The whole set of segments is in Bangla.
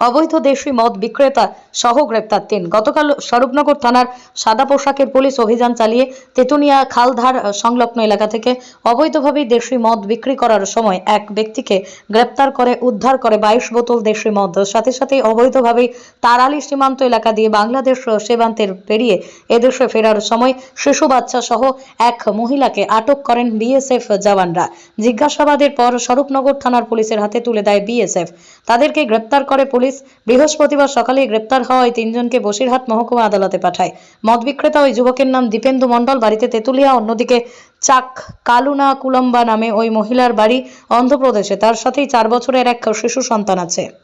অবৈধ দেশি মদ বিক্রেতা সহ গ্রেপ্তার তিন। গতকাল স্বরূপনগর থানার সাদা পোশাকের পুলিশ অভিযান চালিয়ে তেতুনিয়া খালধার সংলগ্ন এলাকা থেকে অবৈধভাবে দেশি মদ বিক্রি করার সময় এক ব্যক্তিকে গ্রেপ্তার করে, উদ্ধার করে বাইশ বোতল দেশি মদ। সাথে সাথে অবৈধভাবে তারালি সীমান্ত এলাকা দিয়ে বাংলাদেশ সীমান্তের পেরিয়ে এদেশে ফেরার সময় শিশু বাচ্চা সহ এক মহিলাকে আটক করেন বিএসএফ জওয়ানরা। জিজ্ঞাসাবাদের পর স্বরূপনগর থানার পুলিশের হাতে তুলে দেয় বিএসএফ। তাদেরকে গ্রেপ্তার করে পুলিশ বৃহস্পতিবার সকালে গ্রেপ্তার হওয়া তিনজনকে বসিরহাট মহকুমা আদালতে পাঠায়। মদ বিক্রেতা ওই যুবকের নাম দীপেন্দু মণ্ডল, বাড়িতে তেতুলিয়া, অন্যদিকে চাক কালুনা কুলম্বা নামে ওই মহিলার বাড়ি অন্ধ্রপ্রদেশে। তার সাথেই চার বছরের এক শিশু সন্তান আছে।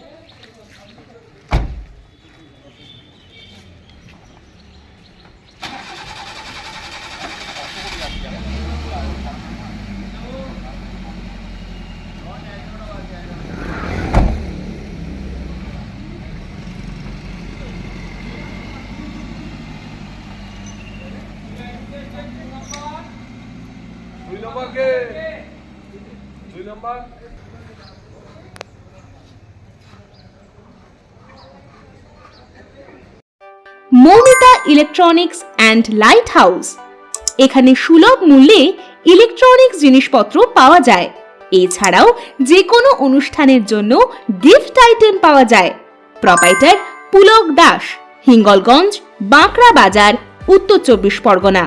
দুই নম্বর কে দুই number. Moumita electronics and light house এখানে সুলভ মূল্যে ইলেকট্রনিক্স জিনিসপত্র পাওয়া যায়। এছাড়াও যে কোনো অনুষ্ঠানের জন্য গিফট আইটেম পাওয়া যায়। প্রপাইটার পুলক দাস, হিঙ্গলগঞ্জ, বাঁকড়া বাজার, উত্তর চব্বিশ পরগনা।